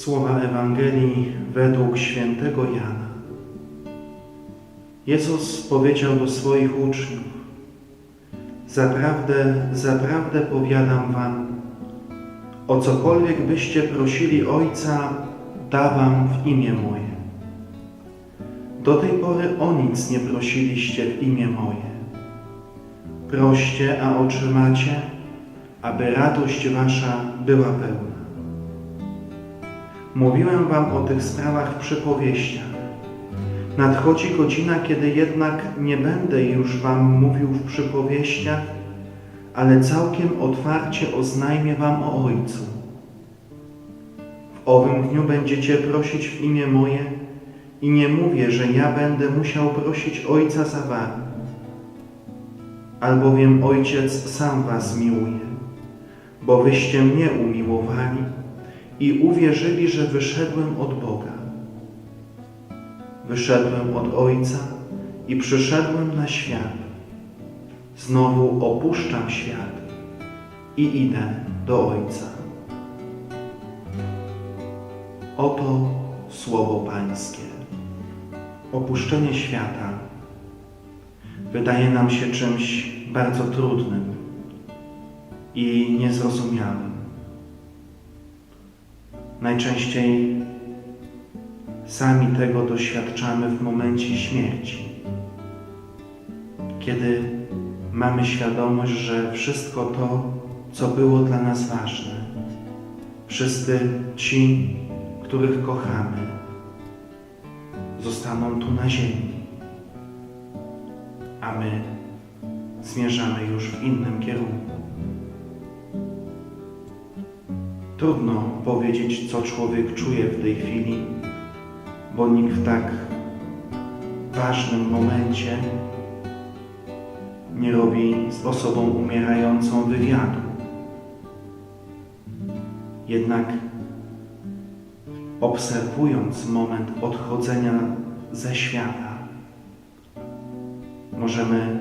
Słowa Ewangelii według świętego Jana. Jezus powiedział do swoich uczniów: Zaprawdę, zaprawdę powiadam wam, o cokolwiek byście prosili Ojca, da wam w imię moje. Do tej pory o nic nie prosiliście w imię moje. Proście, a otrzymacie, aby radość wasza była pełna. Mówiłem wam o tych sprawach w przypowieściach. Nadchodzi godzina, kiedy jednak nie będę już wam mówił w przypowieściach, ale całkiem otwarcie oznajmię wam o Ojcu. W owym dniu będziecie prosić w imię moje i nie mówię, że ja będę musiał prosić Ojca za wami, albowiem Ojciec sam was miłuje, bo wyście mnie umiłowali i uwierzyli, że wyszedłem od Boga. Wyszedłem od Ojca i przyszedłem na świat. Znowu opuszczam świat i idę do Ojca. Oto słowo Pańskie. Opuszczenie świata wydaje nam się czymś bardzo trudnym i niezrozumiałym. Najczęściej sami tego doświadczamy w momencie śmierci, kiedy mamy świadomość, że wszystko to, co było dla nas ważne, wszyscy ci, których kochamy, zostaną tu na ziemi, a my zmierzamy już w innym kierunku. Trudno powiedzieć, co człowiek czuje w tej chwili, bo nikt w tak ważnym momencie nie robi z osobą umierającą wywiadu. Jednak obserwując moment odchodzenia ze świata, możemy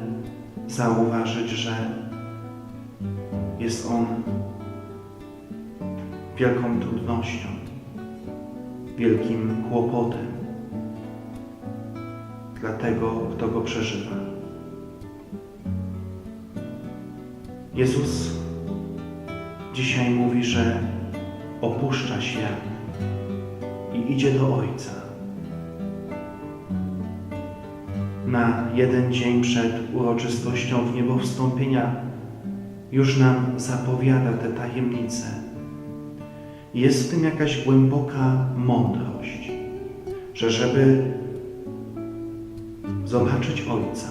zauważyć, że jest on wielką trudnością, wielkim kłopotem dla tego, kto go przeżywa. Jezus dzisiaj mówi, że opuszcza świat i idzie do Ojca. Na jeden dzień przed uroczystością w niebo wstąpienia już nam zapowiada te tajemnice. Jest w tym jakaś głęboka mądrość, że żeby zobaczyć Ojca,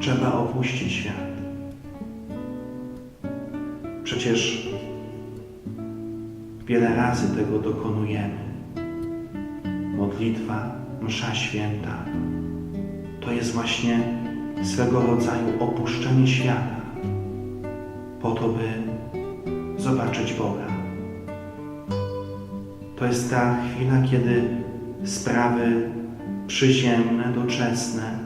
trzeba opuścić świat. Przecież wiele razy tego dokonujemy. Modlitwa, msza święta to jest właśnie swego rodzaju opuszczenie świata po to, by zobaczyć Boga. To jest ta chwila, kiedy sprawy przyziemne, doczesne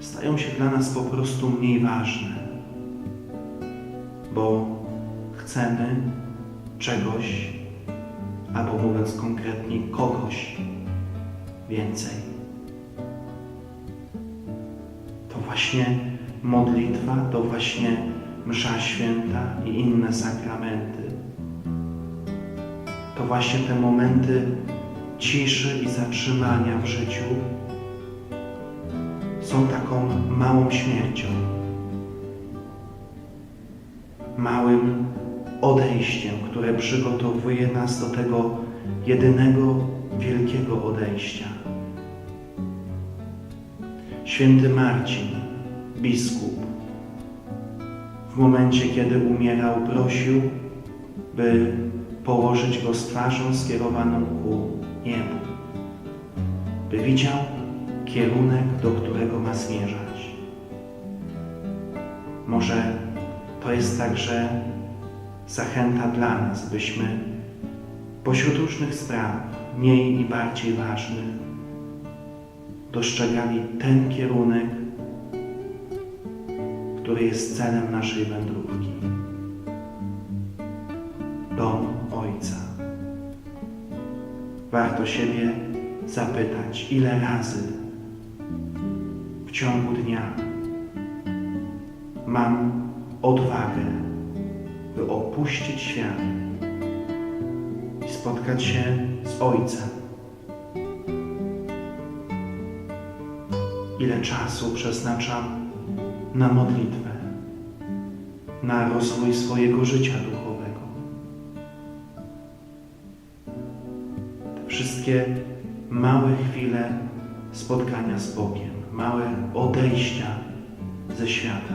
stają się dla nas po prostu mniej ważne, bo chcemy czegoś, albo mówiąc konkretnie, kogoś więcej. To właśnie modlitwa, to właśnie msza święta i inne sakramenty. To właśnie te momenty ciszy i zatrzymania w życiu są taką małą śmiercią, małym odejściem, które przygotowuje nas do tego jedynego wielkiego odejścia. Święty Marcin, biskup, w momencie, kiedy umierał, prosił, by położyć go z twarzą skierowaną ku niebu, by widział kierunek, do którego ma zmierzać. Może to jest także zachęta dla nas, byśmy pośród różnych spraw, mniej i bardziej ważnych, dostrzegali ten kierunek, który jest celem naszej wędrówki. Warto siebie zapytać, ile razy w ciągu dnia mam odwagę, by opuścić świat i spotkać się z Ojcem. Ile czasu przeznaczam na modlitwę, na rozwój swojego życia duchowego. Wszystkie małe chwile spotkania z Bogiem, małe odejścia ze świata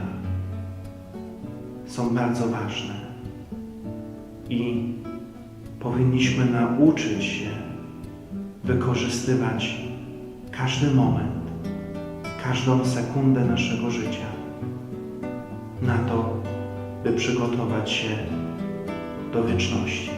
są bardzo ważne i powinniśmy nauczyć się wykorzystywać każdy moment, każdą sekundę naszego życia na to, by przygotować się do wieczności.